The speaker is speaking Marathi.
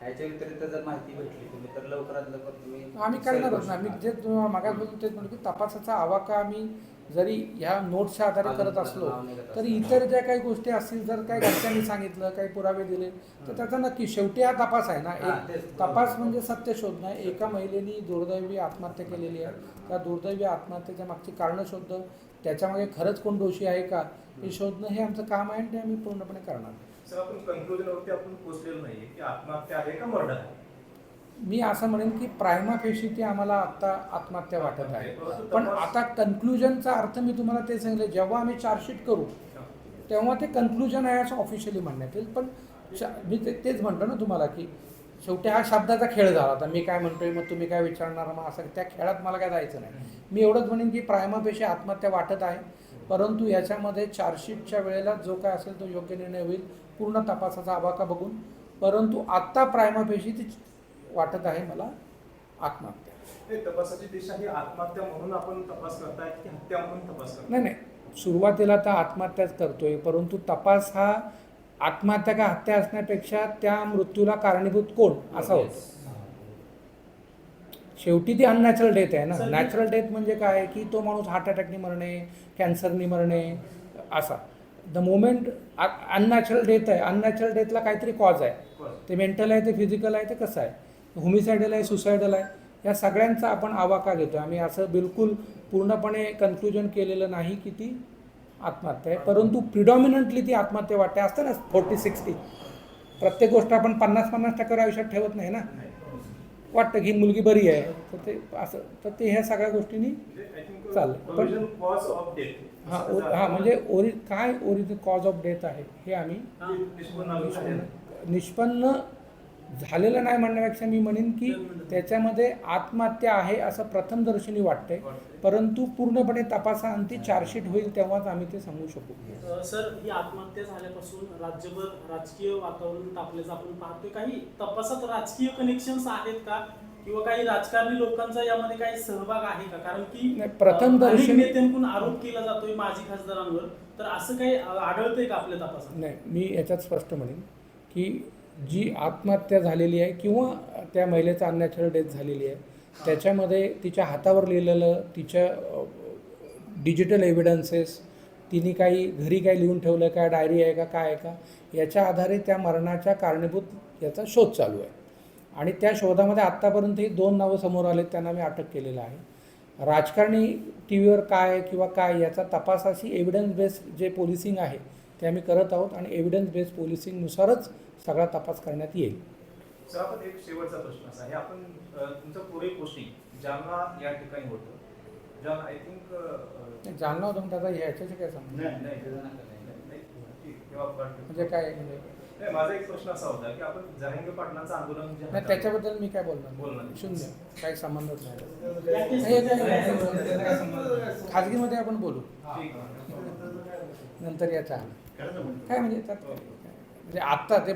ह्याच्या व्यतिरिक्त जर माहिती भेटली तुम्ही तर लवकरात लवकर तुम्ही आम्ही करणारच ना. आम्ही जे तुम्हाला तेच म्हणतो की तपासाचा आवाका आम्ही जरी ह्या नोट्सच्या आधारे करत असलो तरी इतर ज्या काही गोष्टी असतील जर काही घरच्यांनी सांगितलं काही पुरावे दिले तर त्याचा नक्की शेवटी हा तपास आहे ना. एक. तपास म्हणजे सत्य शोधणं. एका महिलेनी दुर्दैवी आत्महत्या केलेली आहे. त्या दुर्दैवी आत्महत्येच्या मागची कारणं शोधणं. त्याच्यामागे खरंच कोण दोषी आहे का हे शोधणं हे आमचं काम आहे आणि ते आम्ही पूर्णपणे करणार. सर आपण कन्क्लुजनवरती आपण पोहोचलेलो नाहीये की आत्महत्या आहे का मर्डर आहे? मी असं म्हणेन की प्रायमा फेशी ती आम्हाला आता आत्महत्या वाटत आहे. पण आता कन्क्लुजनचा अर्थ मी तुम्हाला ते सांगितलं जेव्हा आम्ही चार्जशीट करू तेव्हा ते कन्क्लुजन आहे असं ऑफिशियली म्हणण्यात येईल. पण मी ते तेच म्हणतो ना तुम्हाला की शेवटी हा शब्दाचा खेळ झाला आता मी काय म्हणतोय मग तुम्ही काय विचारणार मग असं त्या खेळात मला काय जायचं नाही. मी एवढंच म्हणेन की प्रायमापेशी आत्महत्या वाटत आहे. परंतु याच्यामध्ये चार्जशीटच्या वेळेला जो काय असेल तो योग्य निर्णय होईल. पूर्ण तपासाचा आवाका बघून. परंतु आत्ता प्रायमापेशी ती वाटत आहे मला आत्महत्या. नाही, तपासाची दिशा ही आत्महत्या म्हणून आपण तपास करताय की हत्या म्हणून तपास करताय? नाही नाही. सुरुवातीला तर आत्महत्याच करतोय परंतु तपास हा आत्महत्या का हत्या असण्यापेक्षा त्या मृत्यूला कारणीभूत कोण? असा होतो. शेवटी ती अननॅचरल डेथ आहे ना. नॅचरल डेथ म्हणजे काय? की तो माणूस हार्ट अटॅकने मरणे कॅन्सरने मरणे असा. द मोमेंट अननॅचरल डेथ आहे. अननॅचरल डेथला काहीतरी कॉज आहे. ते मेंटल आहे ते फिजिकल आहे ते कसं आहे? होमिसायडल आहे सुसायडल आहे? या सगळ्यांचा आपण आवाका घेतो. आम्ही असं बिलकुल पूर्णपणे कन्क्लुजन केलेलं नाही की ती आत्महत्या आहे. परंतु प्रिडॉमिनंटली ती आत्महत्या वाटते. असतं ना फोर्टी सिक्स्टी प्रत्येक गोष्ट आपण पन्नास पन्नास टक्के आयुष्यात ठेवत नाही ना? वाटतं की मुलगी बरी आहे. तर ते असं तर ते ह्या सगळ्या गोष्टींनी चालेल. पण- कॉज ऑफ डेथ हां ओ- हां म्हणजे ओरि काय ओरिजिन कॉज ऑफ डेथ आहे हे आम्ही निष्पन्न. निष्पन्न झालेलं नाही म्हणण्यापेक्षा मी म्हणेन की त्याच्यामध्ये आत्महत्या आहे असं प्रथमदर्शनी वाटतंय. परंतु पूर्णपणे तपासाअंती चार्जशीट होईल तेव्हाच आम्ही ते सांगू शकू. सर ही आत्महत्या झाल्यापासून राज्यभर राजकीय वातावरण तापल्याचं आपण पाहतोय. काही तपासात राजकीय कनेक्शन्स आहेत का? किंवा काही राजकारणी लोकांचा यामध्ये काही सहभाग आहे का? कारण की प्रथम नेत्यांकडून आरोप केला जातोय माजी खासदारांवर. तर असं काही आढळतंय का आपल्या तपासात? नाही मी याच्यात स्पष्ट म्हणेन की जी आत्महत्या झालेली आहे किंवा त्या महिलेचा अन्नॅचरल डेथ झालेली आहे त्याच्यामध्ये तिच्या हातावर लिहिलेलं तिच्या डिजिटल एव्हिडन्सेस तिने काही घरी काही लिहून ठेवलं का डायरी आहे का काय आहे का याच्या आधारे त्या मरणाच्या कारणीभूत याचा शोध चालू आहे. आणि त्या शोधामध्ये आत्तापर्यंत ही दोन नावं समोर आलेत त्यांना मी अटक केलेलं आहे. राजकारणी टी व्हीवर काय किंवा काय याचा तपासाशी एव्हिडन्स बेस्ड जे पोलिसिंग आहे ते आम्ही करत आहोत आणि एव्हिडन्स बेस्ड पोलिसिंगनुसारच सगळा तपास करण्यात येईल. सर आपण एक शेवटचा प्रश्न असा आहे. आपण तुमचं पुढे पोस्टिंग जालना या ठिकाणी होतं. जालना आय थिंक जालना होतं त्याचा ह्याच्याशी काय नाही. म्हणजे काय म्हणजे नाही माझा एक प्रश्न असा होता की आपण जहांगीर पाटलांचं आंदोलन जे नाही हाताळलं- त्याच्याबद्दल मी काय बोलणार बोलणार नाही. शून्य. काही संबंधच नाही. हे काय- खाजगीमध्ये आपण बोलू. ठीक आहे. नंतर याच्या काय म्हणजे त्यात काय? म्हणजे आत्ता ते